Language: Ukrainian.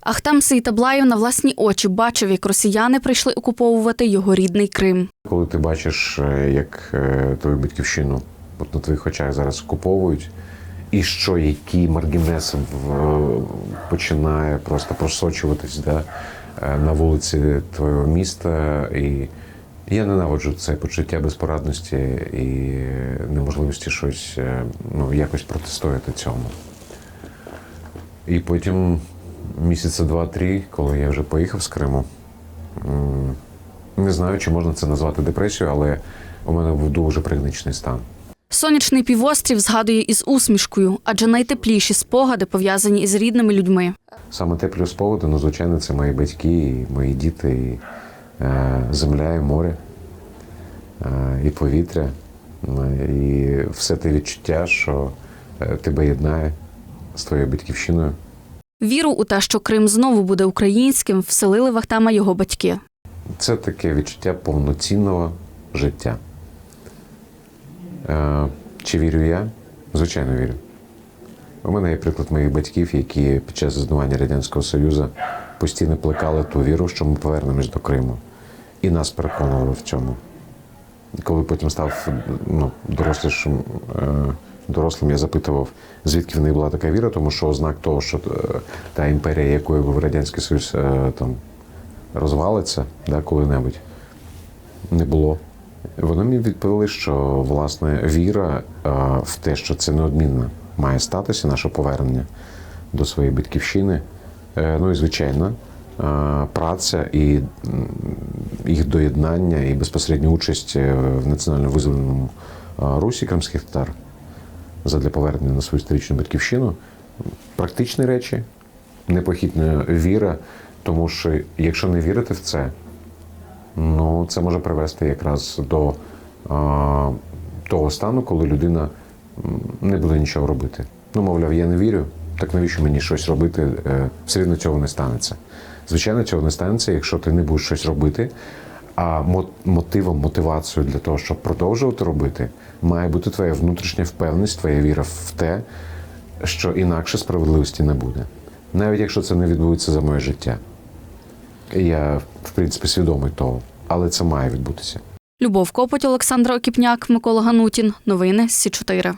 Ахтам Сейтаблаєв на власні очі бачив, як росіяни прийшли окуповувати його рідний Крим. Коли ти бачиш, е, як е, твою батьківщину от на твоїх очах зараз окуповують, і що який маргінес починає просто просочуватись да, е, на вулиці твого міста. І я ненавиджу це почуття безпорадності і неможливості щось е, ну, якось протистояти цьому. І потім місяця два-три, коли я вже поїхав з Криму, не знаю, чи можна це назвати депресією, але у мене був дуже пригничний стан. Сонячний півострів згадує із усмішкою, адже найтепліші спогади пов'язані із рідними людьми. Саме теплі спогади, ну, звичайно, це мої батьки, і мої діти, і е, земля, і море, е, і повітря, е, і все те відчуття, що е, тебе єднає з твоєю батьківщиною. Віру у те, що Крим знову буде українським, вселили в Ахтама його батьки. Це таке відчуття повноцінного життя. Е, чи вірю я? Звичайно, вірю. У мене є приклад моїх батьків, які під час заснування Радянського Союзу постійно плекали ту віру, що ми повернемось до Криму. І нас переконували в цьому. Коли потім став ну, дорослішим, е, дорослим, я запитував, звідки в неї була така віра, тому що ознак того, що е, та імперія, якою був Радянський Союз, е, там розвалиться да, коли-небудь, не було. Вони мені відповіли, що власне віра е, в те, що це неодмінно має статися, наше повернення до своєї батьківщини. Ну і звичайно, праця і їх доєднання, і безпосередня участь в національно визволеному русі кримських татар задля повернення на свою історичну батьківщину. Практичні речі, непохитна віра, тому що якщо не вірити в це, Ну, це може привести якраз до а, того стану, коли людина не буде нічого робити. Ну, мовляв, я не вірю, так навіщо мені щось робити? Е, Все одно цього не станеться. Звичайно, цього не станеться, якщо ти не будеш щось робити. А мотивом, мотивацією для того, щоб продовжувати робити, має бути твоя внутрішня впевненість, твоя віра в те, що інакше справедливості не буде. Навіть якщо це не відбудеться за моє життя. Я, в принципі, свідомий того, але це має відбутися. Любов Копоть, Олександра Окіпняк, Микола Ганутін. Новини Сі 4